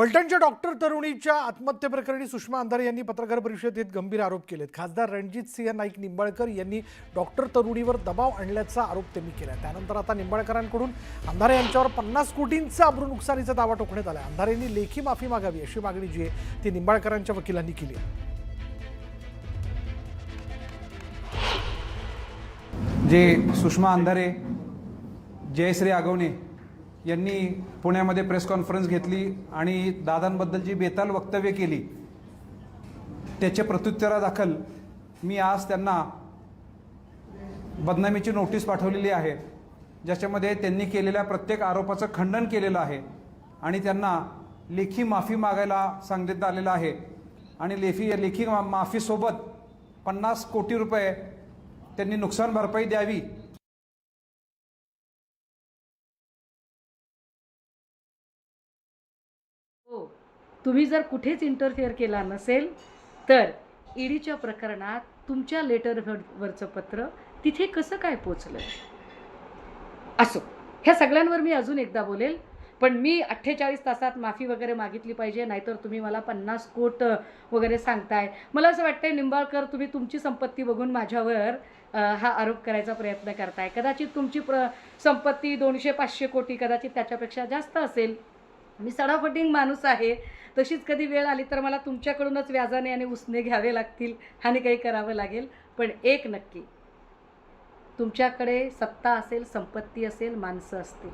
फलटणच्या doctor तरुणीच्या आत्महत्येप्रकरणी सुषमा अंधारे यांनी पत्रकार परिषदेत गंभीर आरोप केलेत. खासदार रणजित सिंह नाईक निंबाळकर यांनी डॉक्टर तरुणीवर दबाव आणल्याचा आरोप त्यांनी केला त्यानंतर आता निंबाळकरांकडून अंधारे यांच्यावर पन्नास कोटींचा अब्रू नुकसानीचा दावा टोकण्यात आला अंधारेंनी लेखी माफी मागावी अशी मागणी जी आहे ती निंबाळकरांच्या वकिलांनी केली आहे. जे सुषमा अंधारे जयश्री आगवणे यांनी पुण्यामध्ये प्रेस कॉन्फरन्स घेतली आणि दादांबद्दल जी बेताल वक्तव्य केली त्याच्या प्रत्युत्तरादाखल मी आज त्यांना बदनामीची नोटीस पाठवलेली आहे ज्याच्यामध्ये त्यांनी केलेल्या प्रत्येक आरोपाचं खंडन केलेलं आहे आणि त्यांना लेखी माफी मागायला सांगण्यात आलेलं आहे. आणि लेखी लेखी मा- माफीसोबत पन्नास कोटी रुपये त्यांनी नुकसान भरपाई द्यावी तुम्ही जर कुठेच इंटरफेअर केला नसेल तर ईडीच्या प्रकरणात तुमच्या लेटर वरचं पत्र तिथे कसं काय पोचलं? असो ह्या सगळ्यांवर मी अजून एकदा बोलेल पण मी अठ्ठेचाळीस तासात माफी वगैरे मागितली पाहिजे नाहीतर तुम्ही मला पन्नास कोट वगैरे सांगताय. मला असं वाटतंय निंबाळकर तुम्ही तुमची संपत्ती बघून माझ्यावर हा आरोप करायचा प्रयत्न करताय. कदाचित तुमची प्र संपत्ती दोनशे पाचशे कोटी कदाचित त्याच्यापेक्षा जास्त असेल. मी सडाफटिंग माणूस आहे तशीच कधी वेळ आली तर मला तुमच्याकडूनच व्याजाने आणि उसने घ्यावे लागतील आणि काही करावं लागेल. पण एक नक्की तुमच्याकडे सत्ता असेल संपत्ती असेल माणसं असतील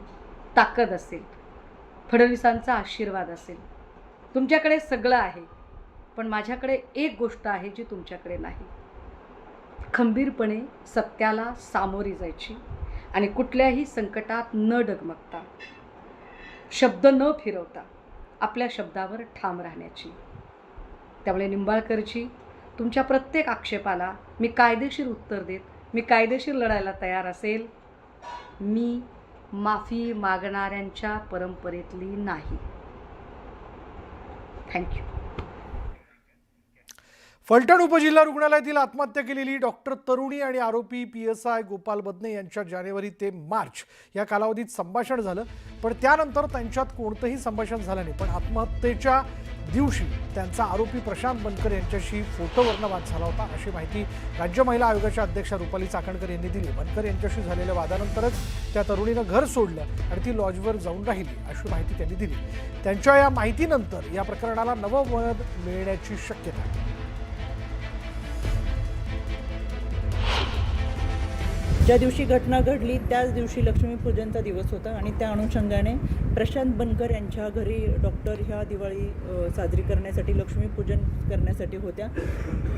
ताकद असेल फडणवीसांचा आशीर्वाद असेल. तुमच्याकडे सगळं आहे पण माझ्याकडे एक गोष्ट आहे जी तुमच्याकडे नाही. खंबीरपणे सत्याला सामोरी जायची आणि कुठल्याही संकटात न डगमगता शब्द न फिरवता आपल्या शब्दावर ठाम राहण्याची. त्यामुळे निंबाळकरची तुमच्या प्रत्येक आक्षेपाला मी कायदेशीर उत्तर देत मी कायदेशीर लढायला तयार असेल मी माफी मागणाऱ्यांच्या परंपरेतली नाही. थँक्यू. फलटण उपजिल्हा रुग्णालयातील आत्महत्या केलेली डॉक्टर तरुणी आणि आरोपी P S I Gopal Badne यांच्या जानेवारी ते मार्च या कालावधीत संभाषण झालं. पण त्यानंतर त्यांच्यात कोणतंही संभाषण झालं नाही. पण आत्महत्येच्या दिवशी त्यांचा आरोपी प्रशांत बनकर यांच्याशी फोटोवरनं वाद झाला होता. अशी माहिती राज्य महिला आयोगाच्या अध्यक्षा रुपाली चाकणकर यांनी दिली. बनकर यांच्याशी झालेल्या वादानंतरच त्या तरुणीनं घर सोडलं आणि ती लॉजवर जाऊन राहिली अशी माहिती त्यांनी दिली. त्यांच्या या माहितीनंतर या प्रकरणाला नवं वळण मिळण्याची शक्यता ज्या दिवशी घटना घडली त्याच दिवशी लक्ष्मीपूजनचा दिवस होता आणि त्या अनुषंगाने प्रशांत बनकर यांच्या घरी डॉक्टर ह्या दिवाळी साजरी करण्यासाठी लक्ष्मीपूजन करण्यासाठी होत्या.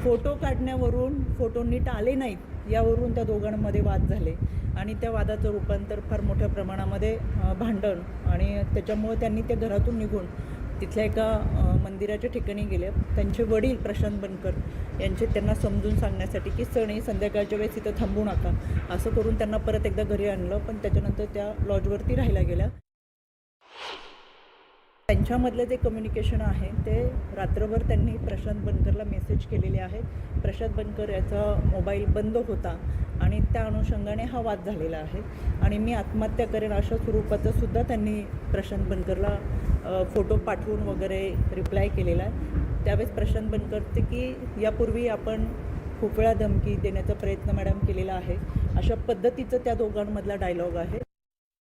फोटो काढण्यावरून फोटो नीट आले नाहीत यावरून त्या दोघांमध्ये वाद झाले आणि त्या वादाचं रूपांतर फार मोठ्या प्रमाणामध्ये भांडण आणि त्याच्यामुळे त्यांनी त्या घरातून निघून तिथल्या एका मंदिराच्या ठिकाणी गेले. त्यांचे वडील प्रशांत बनकर यांचे त्यांना समजून सांगण्यासाठी की सणी संध्याकाळच्या वेळेस तिथं थांबू नका. असं करून त्यांना परत एकदा घरी आणलं पण त्याच्यानंतर त्या लॉजवरती राहायला गेल्या. त्यांच्यामधलं जे कम्युनिकेशन आहे ते रात्रभर त्यांनी प्रशांत बनकरला मेसेज केलेले आहेत. प्रशांत बनकर याचा मोबाईल बंद होता आणि त्या अनुषंगाने हा वाद झालेला आहे. आणि मी आत्महत्या करेन अशा स्वरूपाचं सुद्धा त्यांनी प्रशांत बनकरला फोटो पाठवून वगैरे रिप्लाय केलेला आहे. त्यावेळेस प्रशांत बनकर ते की यापूर्वी आपण खूप वेळा धमकी देण्याचा प्रयत्न मॅडम केलेला आहे. अशा पद्धतीचं त्या दोघांमधला डायलॉग आहे.